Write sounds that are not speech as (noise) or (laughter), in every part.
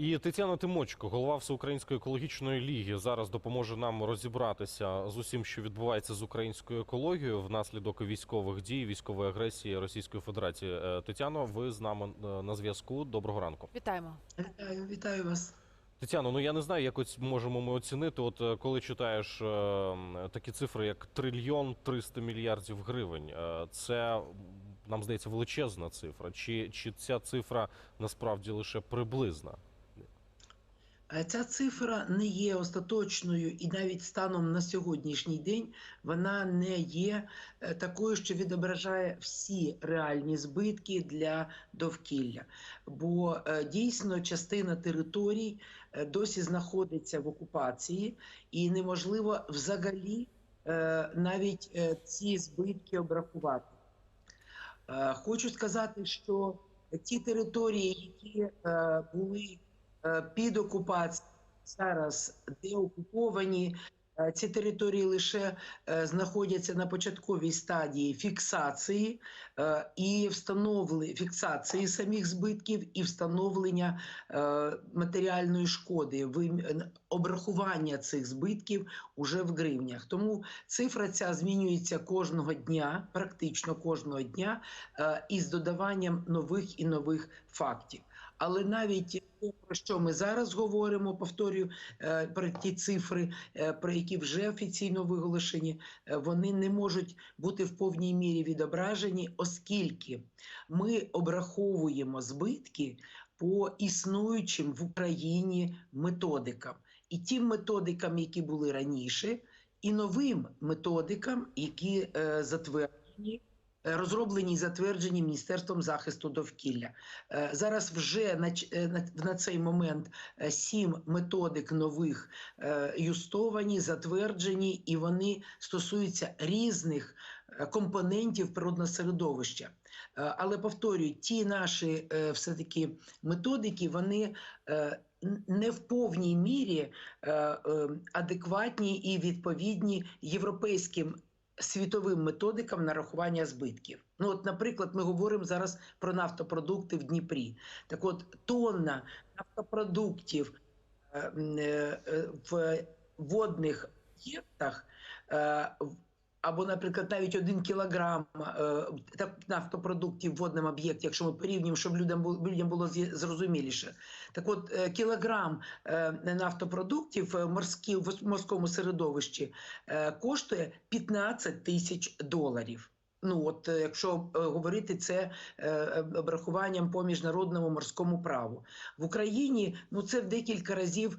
І Тетяна Тимочко, голова Всеукраїнської екологічної ліги, зараз допоможе нам розібратися з усім, що відбувається з українською екологією внаслідок військових дій, військової агресії Російської Федерації. Е, Тетяно, ви з нами е, на зв'язку. Доброго ранку. Вітаємо. Вітаю, вітаю вас. Тетяно, ну я не знаю, як ось можемо ми оцінити. От е, коли читаєш е, такі цифри, як трильйон 300 мільярдів гривень, е, це нам здається величезна цифра. Чи, чи ця цифра насправді лише приблизна? Е, Ця цифра не є остаточною, і навіть станом на сьогоднішній день вона не є е, такою, що відображає всі реальні збитки для довкілля. Бо е, дійсно частина територій досі знаходиться в окупації, і неможливо взагалі навіть ці збитки обрахувати. Хочу сказати, що ті території, які були під окупацією, зараз деокуповані, е, ці території лише е, знаходяться на початковій стадії фіксації е, і встановлення фіксації самих збитків і встановлення е, матеріальної шкоди, обрахування цих збитків уже в гривнях. Тому цифра ця змінюється кожного дня, практично кожного дня, е, із додаванням нових і нових фактів. Але навіть те, про що ми зараз говоримо, повторюю е, про ті цифри, е, про які вже офіційно виголошені, е, вони не можуть бути в повній мірі відображені, оскільки ми обраховуємо збитки по існуючим в Україні методикам, і тим методикам, які були раніше, і новим методикам, які затверджені. Е, Розроблені і затверджені Міністерством захисту довкілля. Е, Зараз вже на, е, цей момент сім методик нових юстовані, затверджені, і вони стосуються різних компонентів природного середовища. Але повторюю, ті наші е, все-таки методики, вони не в повній мірі адекватні і відповідні європейським світовим методикам нарахування збитків. Ну, от, наприклад, ми говоримо зараз про нафтопродукти в Дніпрі. Так от, тонна нафтопродуктів е, е, е, в водних об'єктах. Або, наприклад, навіть один кілограм е, нафтопродуктів в водному об'єкті, якщо ми порівнюємо, щоб людям було, людям було зрозуміліше. Так от, е, кілограм е, нафтопродуктів в морській, в морському середовищі е, коштує 15 тисяч доларів. Ну, от е, якщо е, говорити це е, обрахуванням по міжнародному морському праву в Україні, ну це в декілька разів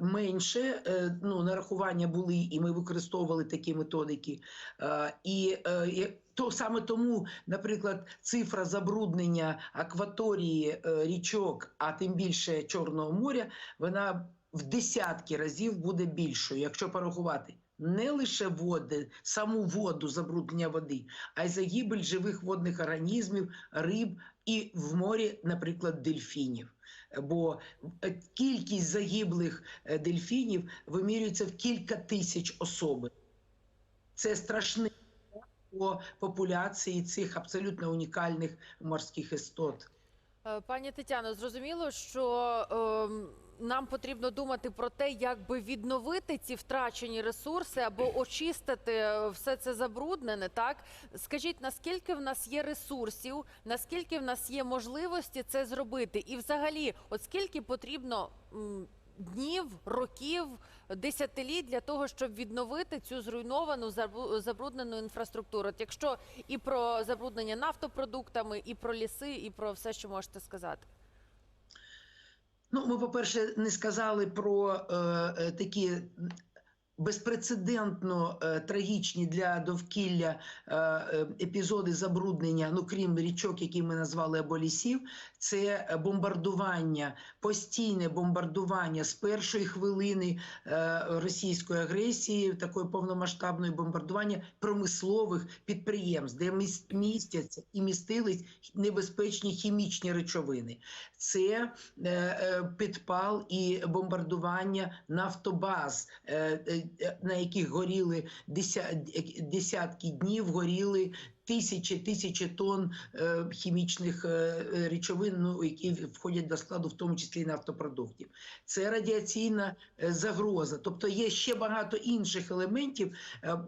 менше. Ну нарахування були, і ми використовували такі методики. І то саме тому, наприклад, цифра забруднення акваторії річок, а тим більше Чорного моря, вона в десятки разів буде більшою, якщо порахувати. Не лише води, саму воду забруднення води, а й загибель живих водних організмів, риб і в морі, наприклад, дельфінів. Бо е, кількість загиблих е, дельфінів вимірюється в кілька тисяч особин. Це страшний по популяції цих абсолютно унікальних морських істот. Е, Пані Тетяно, зрозуміло, що е, нам потрібно думати про те, як би відновити ці втрачені ресурси або (clears throat) очистити е, все це забруднене. Так скажіть, наскільки в нас є ресурсів, наскільки в нас є можливості це зробити, і взагалі, от скільки потрібно. м, Днів, років, десятиліть для того, щоб відновити цю зруйновану забруднену інфраструктуру. От якщо і про забруднення нафтопродуктами, і про ліси, і про все, що можете сказати. Ну, ми, по-перше, не сказали про е, е, такі безпрецедентно е, трагічні для довкілля е, е, епізоди забруднення, ну крім річок, які ми назвали або лісів, це бомбардування, постійне бомбардування з першої хвилини е, російської агресії, такої повномасштабної бомбардування промислових підприємств, де міс- містяться і містились небезпечні хімічні речовини. Це е, е, підпал і бомбардування нафтобаз, е, е, на яких горіли деся- десятки днів, горіли тисячі тисячі тонн е, хімічних е, речовин, ну, які входять до складу, в тому числі і нафтопродуктів. Це радіаційна е, загроза. Тобто є ще багато інших елементів.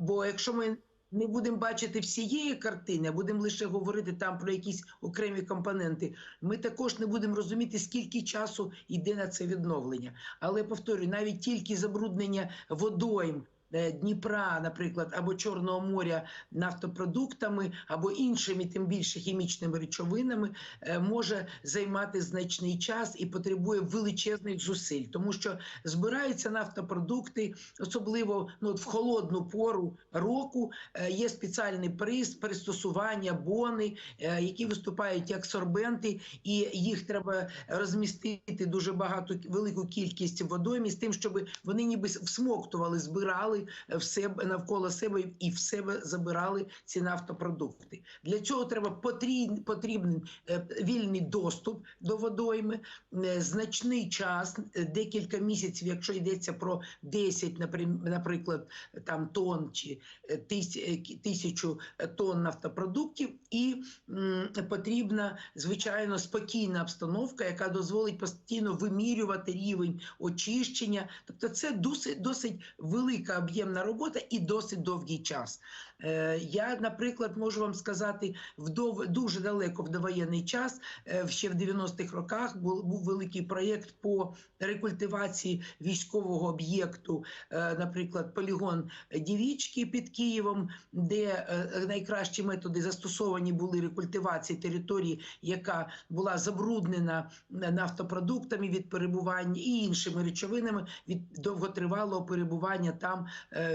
Бо якщо ми не будемо бачити всієї картини, а будемо лише говорити там про якісь окремі компоненти, ми також не будемо розуміти, скільки часу йде на це відновлення. Але повторюю, навіть тільки забруднення водойм. Е, Дніпра, наприклад, або Чорного моря нафтопродуктами, або іншими, тим більше хімічними речовинами, е, може займати значний час і потребує величезних зусиль, тому що збираються нафтопродукти, особливо ну, в холодну пору року. е, Є спеціальний приз, пристосування, бони, які виступають як сорбенти, і їх треба розмістити дуже багато велику кількість водоймі з тим, щоб вони ніби всмоктували, збирали в себе навколо себе і в себе забирали ці нафтопродукти. Для цього треба потрібен, потрібен вільний доступ до водойми, е, значний час, е, декілька місяців, якщо йдеться про 10, наприклад, там тонн чи е, тисячу тонн нафтопродуктів, і потрібна звичайно спокійна обстановка, яка дозволить постійно вимірювати рівень очищення. Тобто, це досить досить велика об'ємна робота і досить довгий час. Е, Я, наприклад, можу вам сказати, в дов- дуже далеко в довоєнний час, е, ще в 90-х роках, був, великий проєкт по рекультивації військового об'єкту, е, наприклад, полігон Дівічки під Києвом, де найкращі методи застосовані були рекультивації території, яка була забруднена нафтопродуктами від перебування і іншими речовинами від довготривалого перебування там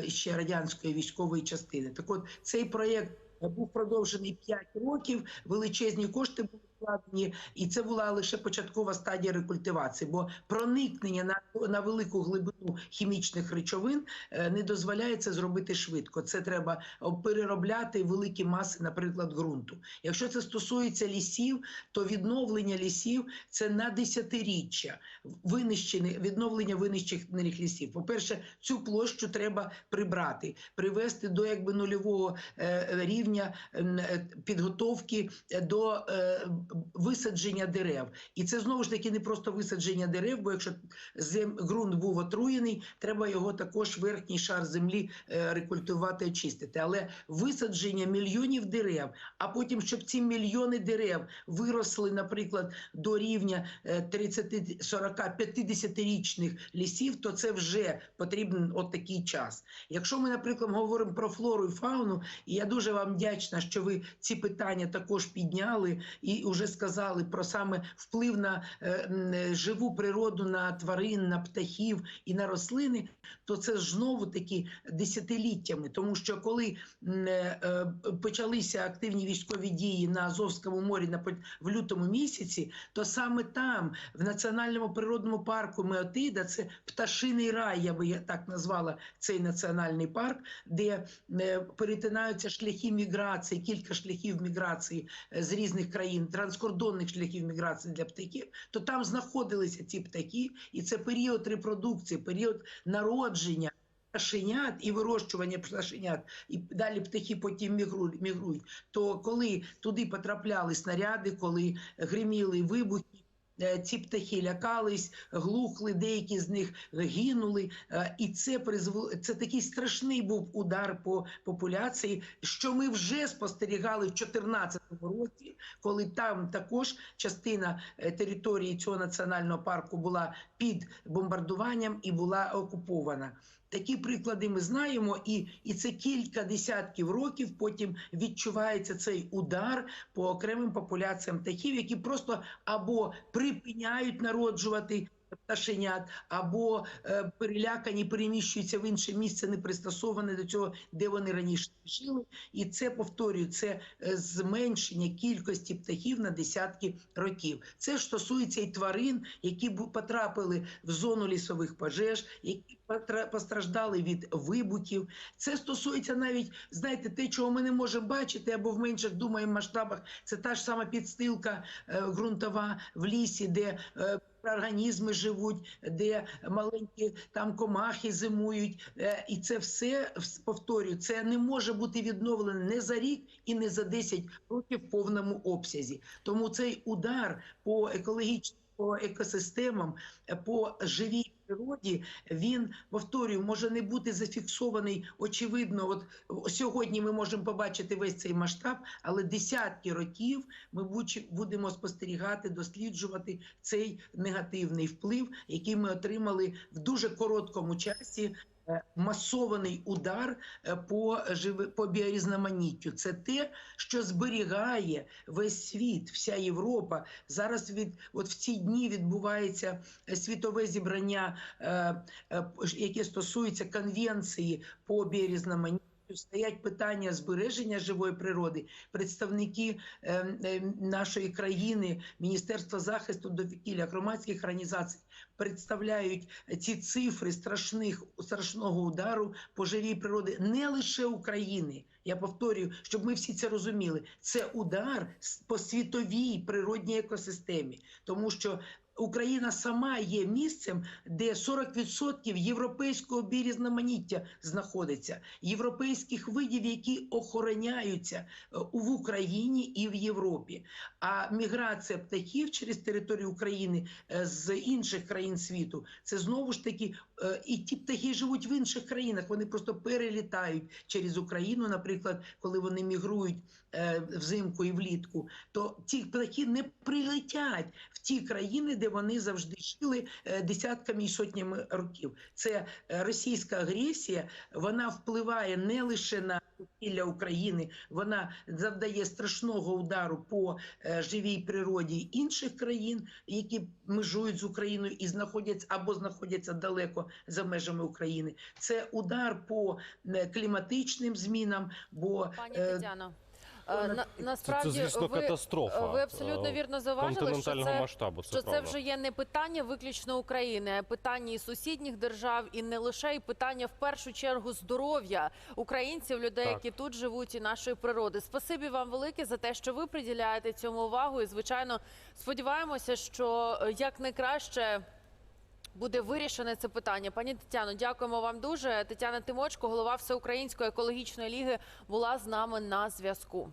ще радянської військової частини. Так от цей проєкт був продовжений 5 років, величезні кошти були вкладені, і це була лише початкова стадія рекультивації, бо проникнення на, на велику глибину хімічних речовин е, не дозволяє це зробити швидко. Це треба переробляти великі маси, наприклад, ґрунту. Якщо це стосується лісів, то відновлення лісів це на десятиріччя винищених відновлення винищених лісів. По-перше, цю площу треба прибрати, привести до якби нульового е, рівня е, підготовки е, до е, висадження дерев. І це знову ж таки не просто висадження дерев, бо якщо зем, ґрунт був отруєний, треба його також верхній шар землі рекультувати, очистити. Але висадження мільйонів дерев, а потім, щоб ці мільйони дерев виросли, наприклад, до рівня е, 30, 40, 50-річних лісів, то це вже потрібен от такий час. Якщо ми, наприклад, говоримо про флору і фауну, і я дуже вам вдячна, що ви ці питання також підняли і вже сказали про саме вплив на е, е, живу природу, на тварин, на птахів і на рослини, то це знову таки десятиліттями, тому що коли е, почалися активні військові дії на Азовському морі на в лютому місяці, то саме там, в національному природному парку Меотида, це пташиний рай, я би так назвала цей національний парк, де перетинаються шляхи міграції, кілька шляхів міграції з різних країн, транскордонних шляхів міграції для птахів, то там знаходилися ці птахи, і це період репродукції, період народження. Пташенят і вирощування пташенят, і далі птахи потім мігрують. То коли туди потрапляли снаряди, коли гриміли вибухи, ці птахи лякались, глухли, деякі з них гинули. е, І це призвело це такий страшний був удар по популяції, що ми вже спостерігали в 2014 році, коли там також частина е, території цього національного парку була під бомбардуванням і була окупована. Такі приклади ми знаємо, і, і це кілька десятків років потім відчувається цей удар по окремим популяціям птахів, які просто або припиняють народжувати пташенят, або е, перелякані переміщуються в інше місце, не пристосоване до цього, де вони раніше жили. І це повторюю, це е, зменшення кількості птахів на десятки років. Це ж стосується і тварин, які потрапили в зону лісових пожеж, які постраждали від вибухів. Це стосується навіть, знаєте, те, чого ми не можемо бачити, або в менших думаємо масштабах. Це та ж сама підстилка е, ґрунтова в лісі, де е, організми живуть, де маленькі там комахи зимують. Е, І це все вс- повторюю, це не може бути відновлено не за рік і не за 10 років в повному обсязі. Тому цей удар по екологічним по екосистемам, е, по живій природі, він повторюю, може не бути зафіксований. Очевидно, от сьогодні ми можемо побачити весь цей масштаб, але десятки років ми будемо спостерігати, досліджувати цей негативний вплив, який ми отримали в дуже короткому часі. Е, Масований удар е, по по біорізноманіттю. Це те, що зберігає весь світ, вся Європа. Зараз від от в ці дні відбувається е, світове зібрання, яке стосується конвенції по біорізноманіттю. Стоять питання збереження живої природи. Представники е, е, нашої країни, Міністерства захисту довкілля, громадських організацій представляють ці цифри страшних страшного удару по живій природі не лише України. Я повторюю, щоб ми всі це розуміли. Це удар по світовій природній екосистемі, тому що Україна сама є місцем, де 40% європейського біорізноманіття знаходиться, європейських видів, які охороняються е, в Україні і в Європі. А міграція птахів через територію України е, з інших країн світу це знову ж таки е, і ті птахи живуть в інших країнах. Вони просто перелітають через Україну, наприклад, коли вони мігрують взимку і влітку, то ці птахи не прилетять в ті країни, де вони завжди жили е, десятками і сотнями років. Це е, російська агресія, вона впливає не лише на довкілля України, вона завдає страшного удару по е, живій природі інших країн, які межують з Україною і знаходяться або знаходяться далеко за межами України. Це удар по кліматичним змінам, бо Пані Тетяно. Е, на- Насправді це звісно, ви, катастрофа. ви абсолютно е, вірно зауважили, що це масштабу. Це що це вже є не питання виключно України, а питання і сусідніх держав, і не лише і питання в першу чергу здоров'я українців, людей, Так. які тут живуть, і нашої природи. Спасибі вам велике за те, що ви приділяєте цьому увагу. І звичайно, сподіваємося, що е, як найкраще. Буде вирішене це питання. Пані Тетяно, дякуємо вам дуже. Тетяна Тимочко, голова Всеукраїнської екологічної ліги, була з нами на зв'язку.